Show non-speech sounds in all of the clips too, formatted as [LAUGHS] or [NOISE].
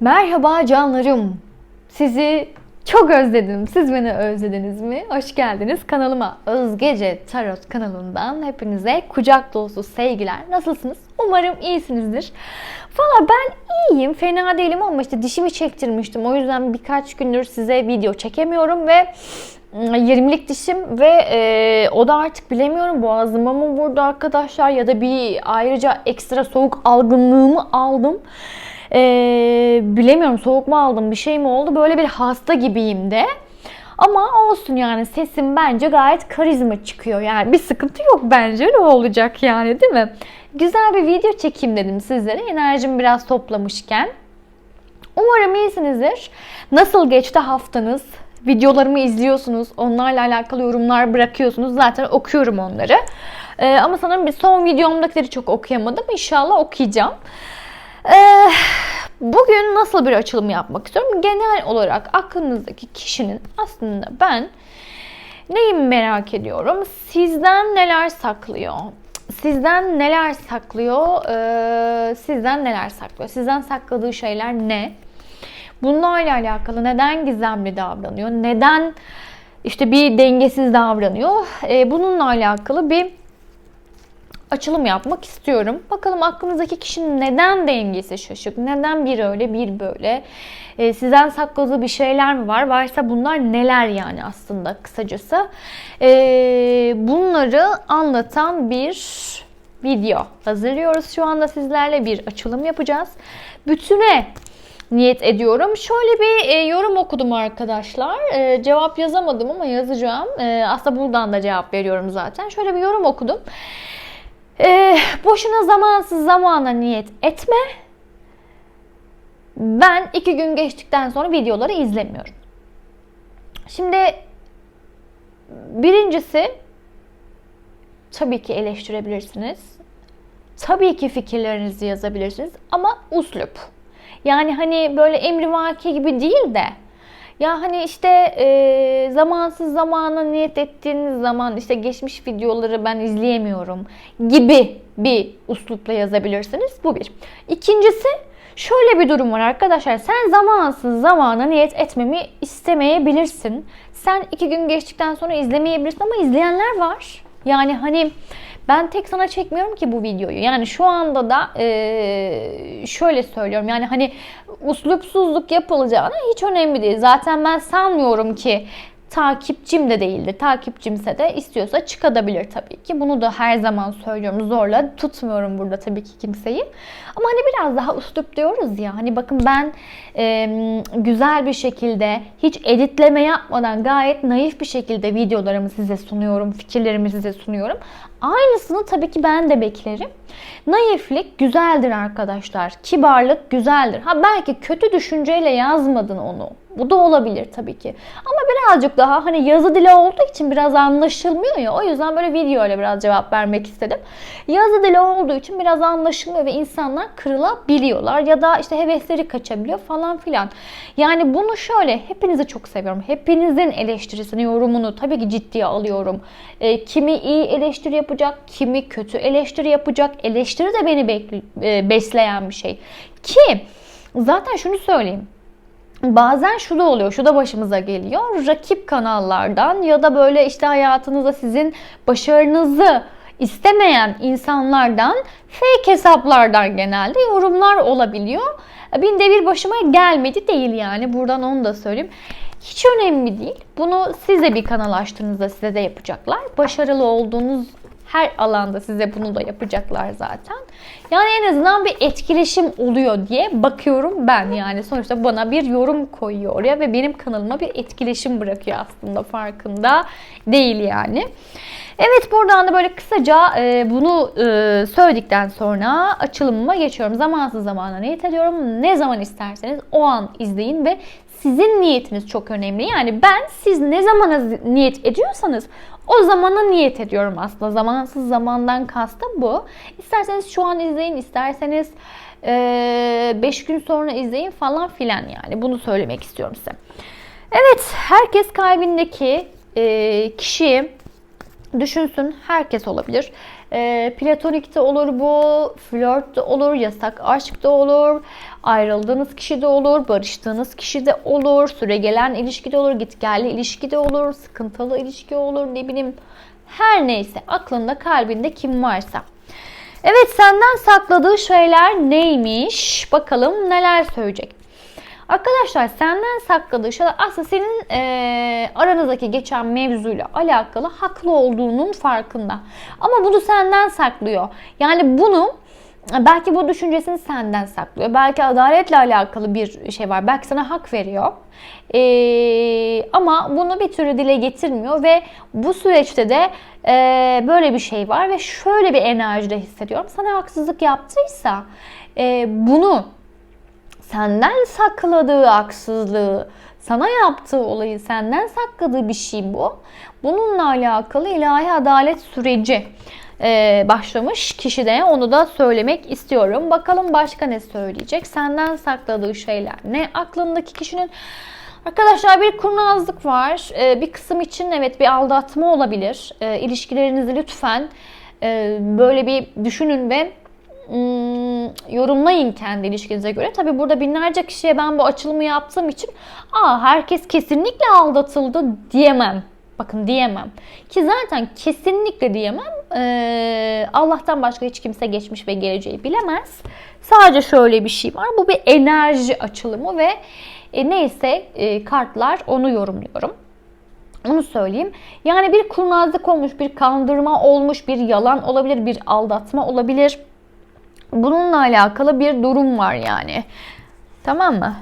Merhaba canlarım. Sizi çok özledim. Siz beni özlediniz mi? Hoş geldiniz kanalıma. Özgece Tarot kanalından hepinize kucak dolusu sevgiler. Nasılsınız? Umarım iyisinizdir. Valla ben iyiyim. Fena değilim ama işte dişimi çektirmiştim. O yüzden birkaç gündür size video çekemiyorum ve 20'lik dişim ve e, o da artık bilemiyorum boğazıma mı vurdu arkadaşlar ya da bir ayrıca ekstra soğuk algınlığımı aldım. E, bilemiyorum soğuk mu aldım bir şey mi oldu böyle bir hasta gibiyim de. Ama olsun yani sesim bence gayet karizma çıkıyor. Yani bir sıkıntı yok bence ne olacak yani değil mi? Güzel bir video çekeyim dedim sizlere enerjimi biraz toplamışken. Umarım iyisinizdir. Nasıl geçti haftanız? Videolarımı izliyorsunuz. Onlarla alakalı yorumlar bırakıyorsunuz. Zaten okuyorum onları. Ee, ama sanırım bir son videomdakileri çok okuyamadım. İnşallah okuyacağım. Ee, bugün nasıl bir açılım yapmak istiyorum? Genel olarak aklınızdaki kişinin aslında ben neyi merak ediyorum? Sizden neler saklıyor? Sizden neler saklıyor? Ee, sizden neler saklıyor? Sizden sakladığı şeyler ne? Bunlarla alakalı neden gizemli davranıyor? Neden işte bir dengesiz davranıyor? Ee, bununla alakalı bir açılım yapmak istiyorum. Bakalım aklınızdaki kişinin neden dengesi şaşık? Neden bir öyle bir böyle? Ee, sizden sakladığı bir şeyler mi var? Varsa bunlar neler yani aslında kısacası? Ee, bunları anlatan bir video hazırlıyoruz. Şu anda sizlerle bir açılım yapacağız. Bütüne niyet ediyorum. Şöyle bir e, yorum okudum arkadaşlar. E, cevap yazamadım ama yazacağım. E, aslında buradan da cevap veriyorum zaten. Şöyle bir yorum okudum. E, boşuna zamansız zamana niyet etme. Ben iki gün geçtikten sonra videoları izlemiyorum. Şimdi birincisi tabii ki eleştirebilirsiniz. Tabii ki fikirlerinizi yazabilirsiniz ama uslup. Yani hani böyle emrivaki gibi değil de ya hani işte e, zamansız zamana niyet ettiğiniz zaman işte geçmiş videoları ben izleyemiyorum gibi bir uslupla yazabilirsiniz. Bu bir. İkincisi şöyle bir durum var arkadaşlar. Sen zamansız zamana niyet etmemi istemeyebilirsin. Sen iki gün geçtikten sonra izlemeyebilirsin ama izleyenler var. Yani hani ben tek sana çekmiyorum ki bu videoyu. Yani şu anda da e, şöyle söylüyorum. Yani hani uslupsuzluk yapılacağına hiç önemli değil. Zaten ben sanmıyorum ki takipçim de değildir. Takipçimse de istiyorsa çıkabilir tabii ki. Bunu da her zaman söylüyorum. Zorla tutmuyorum burada tabii ki kimseyi. Ama hani biraz daha uslup diyoruz ya. Hani bakın ben e, güzel bir şekilde hiç editleme yapmadan gayet naif bir şekilde videolarımı size sunuyorum. Fikirlerimi size sunuyorum. Aynısını tabii ki ben de beklerim. Naiflik güzeldir arkadaşlar. Kibarlık güzeldir. Ha belki kötü düşünceyle yazmadın onu. Bu da olabilir tabii ki. Ama birazcık daha hani yazı dili olduğu için biraz anlaşılmıyor ya. O yüzden böyle video ile biraz cevap vermek istedim. Yazı dili olduğu için biraz anlaşılmıyor ve insanlar kırılabiliyorlar ya da işte hevesleri kaçabiliyor falan filan. Yani bunu şöyle hepinizi çok seviyorum. Hepinizin eleştirisini, yorumunu tabii ki ciddiye alıyorum. E, kimi iyi eleştiri yapacak, kimi kötü eleştiri yapacak. Eleştiri de beni e, besleyen bir şey. Ki zaten şunu söyleyeyim bazen şu da oluyor, şu da başımıza geliyor. Rakip kanallardan ya da böyle işte hayatınızda sizin başarınızı istemeyen insanlardan, fake hesaplardan genelde yorumlar olabiliyor. Binde bir başıma gelmedi değil yani. Buradan onu da söyleyeyim. Hiç önemli değil. Bunu siz de bir kanal açtığınızda size de yapacaklar. Başarılı olduğunuz her alanda size bunu da yapacaklar zaten. Yani en azından bir etkileşim oluyor diye bakıyorum ben yani. Sonuçta bana bir yorum koyuyor oraya ve benim kanalıma bir etkileşim bırakıyor aslında farkında değil yani. Evet buradan da böyle kısaca e, bunu e, söyledikten sonra açılımıma geçiyorum. Zamansız zamana niyet ediyorum. Ne zaman isterseniz o an izleyin ve sizin niyetiniz çok önemli. Yani ben siz ne zamana niyet ediyorsanız o zamana niyet ediyorum aslında. Zamansız zamandan kastım bu. İsterseniz şu an izleyin, isterseniz 5 e, gün sonra izleyin falan filan yani. Bunu söylemek istiyorum size. Evet, herkes kalbindeki e, kişiyi Düşünsün herkes olabilir. E, platonik de olur bu, flört de olur, yasak aşk da olur, ayrıldığınız kişi de olur, barıştığınız kişi de olur, süre gelen ilişki de olur, gitgelli ilişki de olur, sıkıntılı ilişki olur, ne bileyim her neyse aklında kalbinde kim varsa. Evet senden sakladığı şeyler neymiş? Bakalım neler söyleyecek. Arkadaşlar senden sakladığı şeyler aslında senin e, aranızdaki geçen mevzuyla alakalı haklı olduğunun farkında. Ama bunu senden saklıyor. Yani bunu belki bu düşüncesini senden saklıyor. Belki adaletle alakalı bir şey var. Belki sana hak veriyor. Ee, ama bunu bir türlü dile getirmiyor ve bu süreçte de e, böyle bir şey var ve şöyle bir enerjide hissediyorum. Sana haksızlık yaptıysa e, bunu senden sakladığı haksızlığı, sana yaptığı olayı senden sakladığı bir şey bu. Bununla alakalı ilahi adalet süreci e, başlamış kişi de onu da söylemek istiyorum. Bakalım başka ne söyleyecek? Senden sakladığı şeyler ne? Aklındaki kişinin Arkadaşlar bir kurnazlık var. E, bir kısım için evet bir aldatma olabilir. E, ilişkilerinizi lütfen böyle bir düşünün ve yorumlayın kendi ilişkinize göre. Tabi burada binlerce kişiye ben bu açılımı yaptığım için aa herkes kesinlikle aldatıldı diyemem. Bakın diyemem. Ki zaten kesinlikle diyemem. Ee, Allah'tan başka hiç kimse geçmiş ve geleceği bilemez. Sadece şöyle bir şey var. Bu bir enerji açılımı ve e, neyse e, kartlar onu yorumluyorum. Onu söyleyeyim. Yani bir kurnazlık olmuş, bir kandırma olmuş, bir yalan olabilir, bir aldatma olabilir Bununla alakalı bir durum var yani. Tamam mı?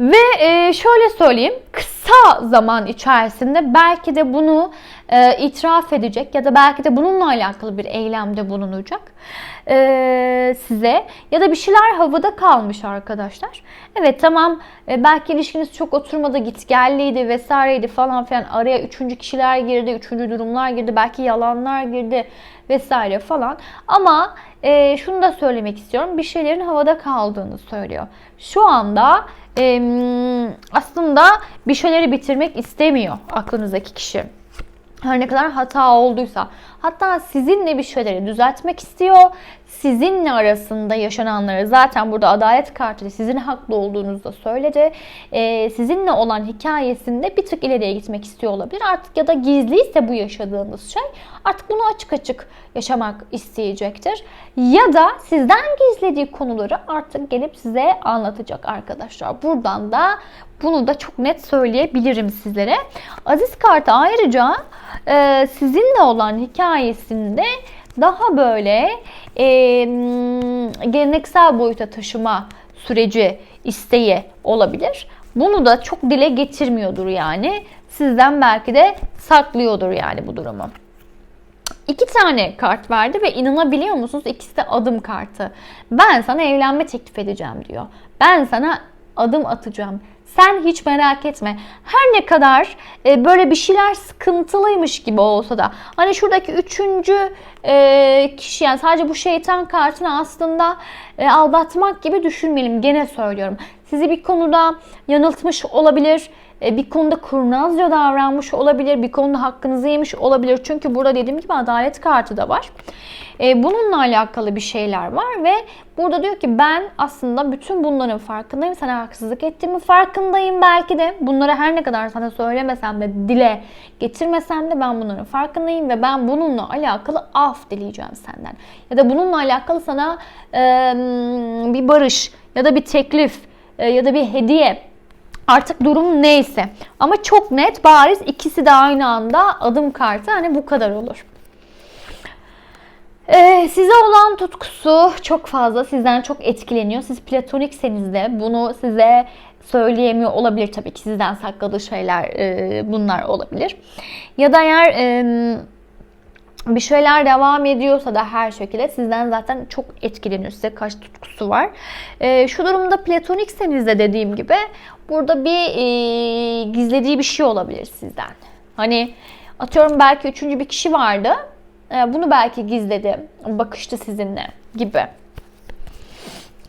Ve e, şöyle söyleyeyim, kısa zaman içerisinde belki de bunu e, itiraf edecek ya da belki de bununla alakalı bir eylemde bulunacak e, size ya da bir şeyler havada kalmış arkadaşlar. Evet tamam e, belki ilişkiniz çok oturmadı git gelliydi vesaireydi falan filan araya üçüncü kişiler girdi, üçüncü durumlar girdi, belki yalanlar girdi vesaire falan ama e, şunu da söylemek istiyorum bir şeylerin havada kaldığını söylüyor. Şu anda e, aslında bir şeyleri bitirmek istemiyor aklınızdaki kişi her ne kadar hata olduysa hatta sizinle bir şeyleri düzeltmek istiyor. Sizinle arasında yaşananları zaten burada adalet kartı sizin haklı olduğunuzu da söyledi. Ee, sizinle olan hikayesinde bir tık ileriye gitmek istiyor olabilir. Artık ya da gizliyse bu yaşadığınız şey artık bunu açık açık yaşamak isteyecektir. Ya da sizden gizlediği konuları artık gelip size anlatacak arkadaşlar. Buradan da bunu da çok net söyleyebilirim sizlere. Aziz kartı ayrıca e, sizinle olan hikayesinde daha böyle e, geleneksel boyuta taşıma süreci isteği olabilir. Bunu da çok dile getirmiyordur yani. Sizden belki de saklıyordur yani bu durumu. İki tane kart verdi ve inanabiliyor musunuz? İkisi de adım kartı. Ben sana evlenme teklif edeceğim diyor. Ben sana adım atacağım. Sen hiç merak etme. Her ne kadar e, böyle bir şeyler sıkıntılıymış gibi olsa da hani şuradaki üçüncü e, kişi yani sadece bu şeytan kartını aslında e, aldatmak gibi düşünmeyelim. Gene söylüyorum. Sizi bir konuda yanıltmış olabilir bir konuda kurnazca davranmış olabilir, bir konuda hakkınızı yemiş olabilir. Çünkü burada dediğim gibi adalet kartı da var. E, bununla alakalı bir şeyler var ve burada diyor ki ben aslında bütün bunların farkındayım. Sana haksızlık ettiğimi farkındayım belki de. Bunları her ne kadar sana söylemesem de dile getirmesem de ben bunların farkındayım ve ben bununla alakalı af dileyeceğim senden. Ya da bununla alakalı sana e, bir barış ya da bir teklif e, ya da bir hediye Artık durum neyse. Ama çok net bariz ikisi de aynı anda adım kartı hani bu kadar olur. Ee, size olan tutkusu çok fazla. Sizden çok etkileniyor. Siz platonikseniz de bunu size söyleyemiyor olabilir tabii ki. Sizden sakladığı şeyler e, bunlar olabilir. Ya da eğer e, bir şeyler devam ediyorsa da her şekilde sizden zaten çok etkileniyor. Size kaç tutkusu var. E, şu durumda platonikseniz de dediğim gibi burada bir e, gizlediği bir şey olabilir sizden. Hani atıyorum belki üçüncü bir kişi vardı. E, bunu belki gizledi. Bakıştı sizinle gibi.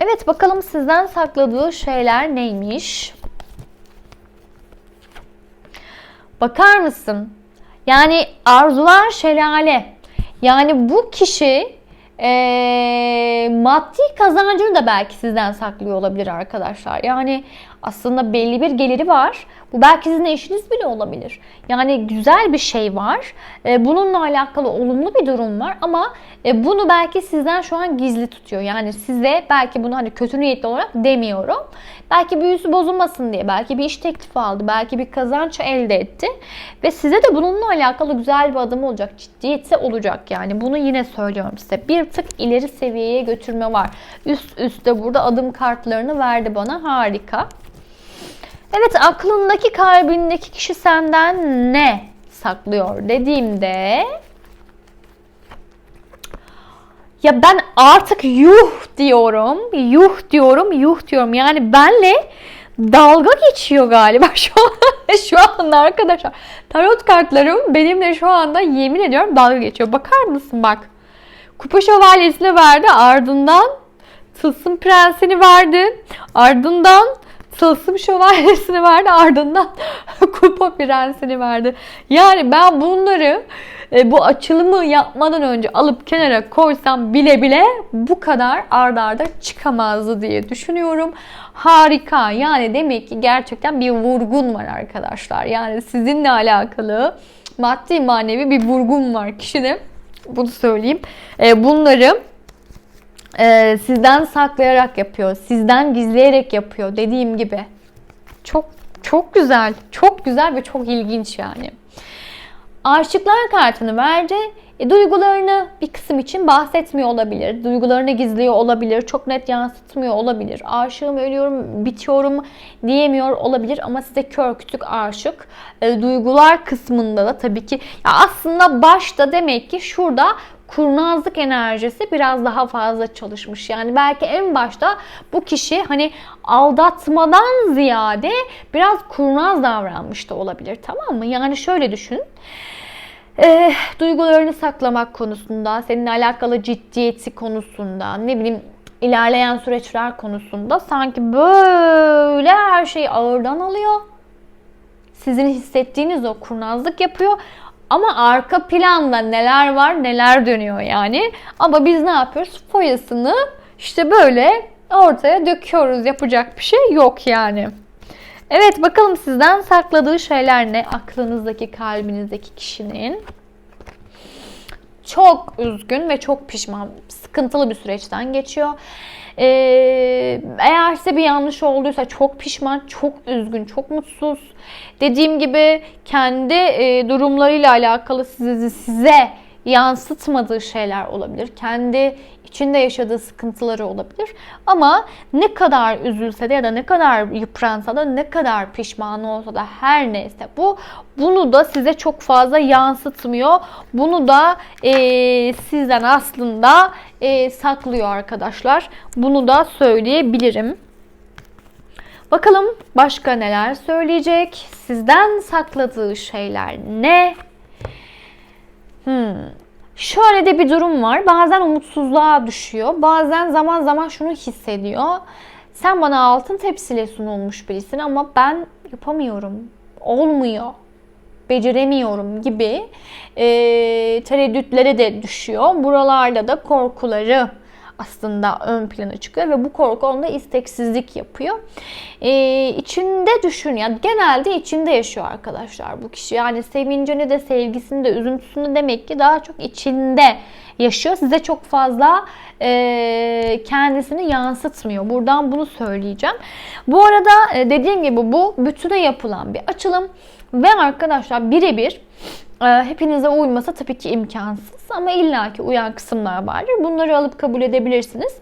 Evet bakalım sizden sakladığı şeyler neymiş? Bakar mısın? Yani arzular şelale. Yani bu kişi e, maddi kazancını da belki sizden saklıyor olabilir arkadaşlar. Yani aslında belli bir geliri var. Bu belki sizin eşiniz bile olabilir. Yani güzel bir şey var. E, bununla alakalı olumlu bir durum var ama e, bunu belki sizden şu an gizli tutuyor. Yani size belki bunu hani kötü niyetli olarak demiyorum. Belki büyüsü bozulmasın diye, belki bir iş teklifi aldı, belki bir kazanç elde etti. Ve size de bununla alakalı güzel bir adım olacak, ciddiyeti olacak yani. Bunu yine söylüyorum size. Bir tık ileri seviyeye götürme var. Üst üste burada adım kartlarını verdi bana. Harika. Evet aklındaki kalbindeki kişi senden ne saklıyor dediğimde ya ben artık yuh diyorum, yuh diyorum, yuh diyorum. Yani benle dalga geçiyor galiba [LAUGHS] şu an. şu anda arkadaşlar. Tarot kartlarım benimle şu anda yemin ediyorum dalga geçiyor. Bakar mısın bak. Kupa şövalyesini verdi ardından Tılsım prensini verdi. Ardından Tılsım şövalyesini verdi. Ardından [LAUGHS] kupa prensini verdi. Yani ben bunları e, bu açılımı yapmadan önce alıp kenara koysam bile bile bu kadar ardarda arda çıkamazdı diye düşünüyorum. Harika. Yani demek ki gerçekten bir vurgun var arkadaşlar. Yani sizinle alakalı maddi manevi bir vurgun var kişide. Bunu söyleyeyim. E, bunları e, sizden saklayarak yapıyor. Sizden gizleyerek yapıyor. Dediğim gibi. Çok çok güzel. Çok güzel ve çok ilginç yani. Aşıklar kartını verdi. E, duygularını bir kısım için bahsetmiyor olabilir. Duygularını gizliyor olabilir. Çok net yansıtmıyor olabilir. Aşığım, ölüyorum, bitiyorum diyemiyor olabilir. Ama size kör kütük aşık. E, duygular kısmında da tabii ki ya aslında başta demek ki şurada kurnazlık enerjisi biraz daha fazla çalışmış. Yani belki en başta bu kişi hani aldatmadan ziyade biraz kurnaz davranmış da olabilir tamam mı? Yani şöyle düşün e, duygularını saklamak konusunda, seninle alakalı ciddiyeti konusunda, ne bileyim ilerleyen süreçler konusunda sanki böyle her şeyi ağırdan alıyor. Sizin hissettiğiniz o kurnazlık yapıyor. Ama arka planda neler var neler dönüyor yani. Ama biz ne yapıyoruz? Foyasını işte böyle ortaya döküyoruz. Yapacak bir şey yok yani. Evet bakalım sizden sakladığı şeyler ne? Aklınızdaki, kalbinizdeki kişinin. Çok üzgün ve çok pişman. Sıkıntılı bir süreçten geçiyor. Ee, eğer size bir yanlış olduysa çok pişman, çok üzgün, çok mutsuz. Dediğim gibi kendi e, durumlarıyla alakalı size, size yansıtmadığı şeyler olabilir. Kendi içinde yaşadığı sıkıntıları olabilir. Ama ne kadar üzülse de ya da ne kadar yıpransa da ne kadar pişman olsa da her neyse bu bunu da size çok fazla yansıtmıyor. Bunu da e, sizden aslında e, saklıyor arkadaşlar. Bunu da söyleyebilirim. Bakalım başka neler söyleyecek? Sizden sakladığı şeyler ne? Hmm. Şöyle de bir durum var. Bazen umutsuzluğa düşüyor. Bazen zaman zaman şunu hissediyor. Sen bana altın tepsiyle sunulmuş birisin ama ben yapamıyorum. Olmuyor. Beceremiyorum gibi e, tereddütlere de düşüyor. Buralarda da korkuları aslında ön plana çıkıyor ve bu korku onda isteksizlik yapıyor. Ee, içinde düşün ya genelde içinde yaşıyor arkadaşlar bu kişi. Yani sevincini de sevgisini de üzüntüsünü demek ki daha çok içinde yaşıyor. Size çok fazla e, kendisini yansıtmıyor. Buradan bunu söyleyeceğim. Bu arada e, dediğim gibi bu bütüne yapılan bir açılım ve arkadaşlar birebir ee, hepinize uyması tabii ki imkansız ama illaki uyan kısımlar vardır. Bunları alıp kabul edebilirsiniz.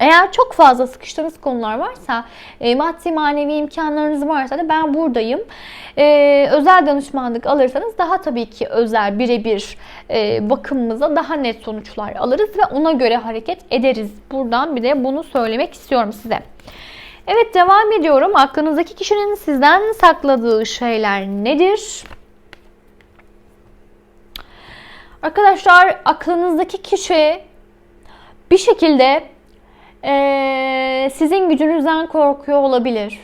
Eğer çok fazla sıkıştığınız konular varsa, e, maddi manevi imkanlarınız varsa da ben buradayım. E, özel danışmanlık alırsanız daha tabii ki özel birebir e, bakımımıza daha net sonuçlar alırız ve ona göre hareket ederiz. Buradan bir de bunu söylemek istiyorum size. Evet devam ediyorum. Aklınızdaki kişinin sizden sakladığı şeyler nedir? Arkadaşlar aklınızdaki kişi bir şekilde e, sizin gücünüzden korkuyor olabilir.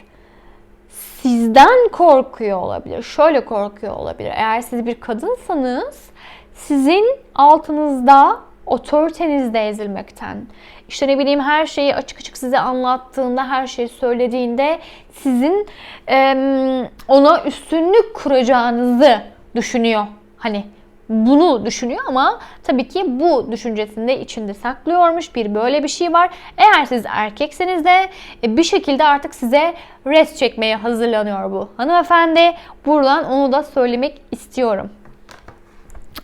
sizden korkuyor olabilir. Şöyle korkuyor olabilir. Eğer siz bir kadınsanız sizin altınızda otoritenizde ezilmekten, işte ne bileyim her şeyi açık açık size anlattığında, her şeyi söylediğinde sizin e, ona üstünlük kuracağınızı düşünüyor. Hani bunu düşünüyor ama tabii ki bu düşüncesinde içinde saklıyormuş. Bir böyle bir şey var. Eğer siz erkekseniz de e, bir şekilde artık size rest çekmeye hazırlanıyor bu hanımefendi. Buradan onu da söylemek istiyorum.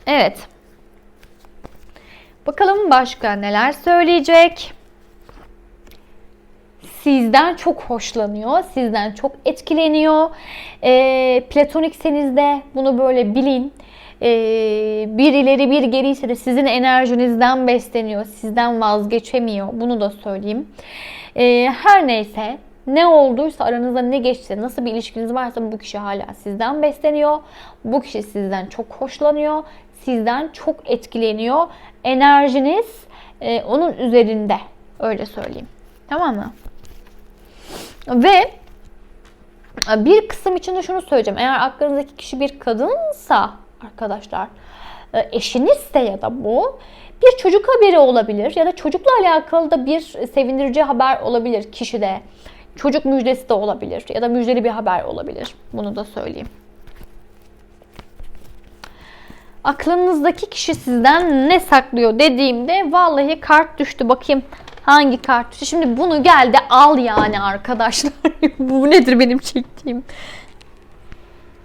Evet. Bakalım başka neler söyleyecek. Sizden çok hoşlanıyor, sizden çok etkileniyor. E, platonikseniz de bunu böyle bilin. E, bir ileri bir geri ise de sizin enerjinizden besleniyor, sizden vazgeçemiyor. Bunu da söyleyeyim. E, her neyse ne olduysa aranızda ne geçti, nasıl bir ilişkiniz varsa bu kişi hala sizden besleniyor. Bu kişi sizden çok hoşlanıyor, sizden çok etkileniyor. Enerjiniz e, onun üzerinde. Öyle söyleyeyim. Tamam mı? Ve bir kısım için de şunu söyleyeceğim. Eğer aklınızdaki kişi bir kadınsa arkadaşlar e, eşinizse ya da bu bir çocuk haberi olabilir ya da çocukla alakalı da bir sevindirici haber olabilir kişide. Çocuk müjdesi de olabilir ya da müjdeli bir haber olabilir. Bunu da söyleyeyim. Aklınızdaki kişi sizden ne saklıyor dediğimde vallahi kart düştü. Bakayım hangi kart düştü. Şimdi bunu geldi al yani arkadaşlar. [LAUGHS] Bu nedir benim çektiğim?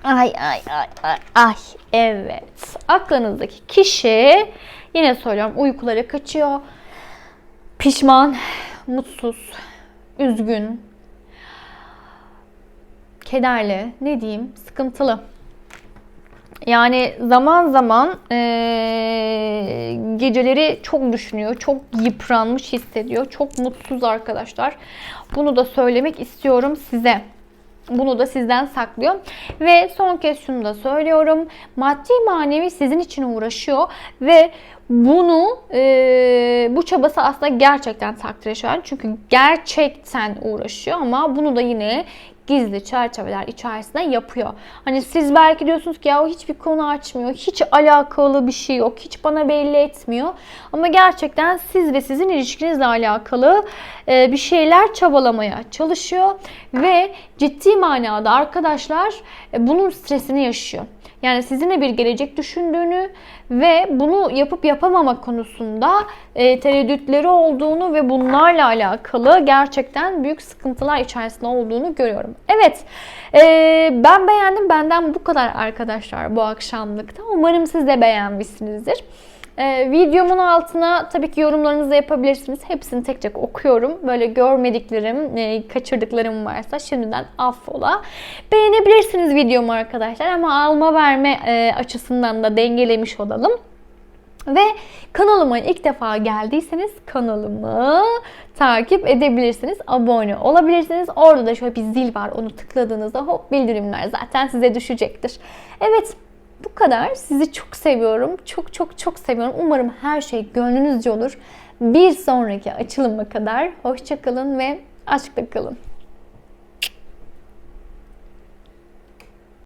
Ay ay ay ay ay. Evet. Aklınızdaki kişi yine söylüyorum uykuları kaçıyor. Pişman, mutsuz, üzgün, kederli, ne diyeyim, sıkıntılı. Yani zaman zaman e, geceleri çok düşünüyor, çok yıpranmış hissediyor, çok mutsuz arkadaşlar. Bunu da söylemek istiyorum size. Bunu da sizden saklıyor. Ve son kez şunu da söylüyorum. Maddi manevi sizin için uğraşıyor ve bunu e, bu çabası aslında gerçekten takdire şayan. Çünkü gerçekten uğraşıyor ama bunu da yine gizli çerçeveler içerisinde yapıyor. Hani siz belki diyorsunuz ki ya o hiçbir konu açmıyor, hiç alakalı bir şey yok, hiç bana belli etmiyor. Ama gerçekten siz ve sizin ilişkinizle alakalı e, bir şeyler çabalamaya çalışıyor ve ciddi manada arkadaşlar e, bunun stresini yaşıyor. Yani sizinle bir gelecek düşündüğünü ve bunu yapıp yapamama konusunda e, tereddütleri olduğunu ve bunlarla alakalı gerçekten büyük sıkıntılar içerisinde olduğunu görüyorum. Evet, e, ben beğendim. Benden bu kadar arkadaşlar bu akşamlıkta. Umarım siz de beğenmişsinizdir. Ee, videomun altına tabii ki yorumlarınızı yapabilirsiniz. Hepsini tek tek okuyorum. Böyle görmediklerim, e, kaçırdıklarım varsa şimdiden affola. Beğenebilirsiniz videomu arkadaşlar ama alma verme e, açısından da dengelemiş olalım. Ve kanalıma ilk defa geldiyseniz kanalımı takip edebilirsiniz. Abone olabilirsiniz. Orada da şöyle bir zil var. Onu tıkladığınızda hop bildirimler zaten size düşecektir. Evet bu kadar. Sizi çok seviyorum. Çok çok çok seviyorum. Umarım her şey gönlünüzce olur. Bir sonraki açılıma kadar hoşçakalın ve aşkla kalın.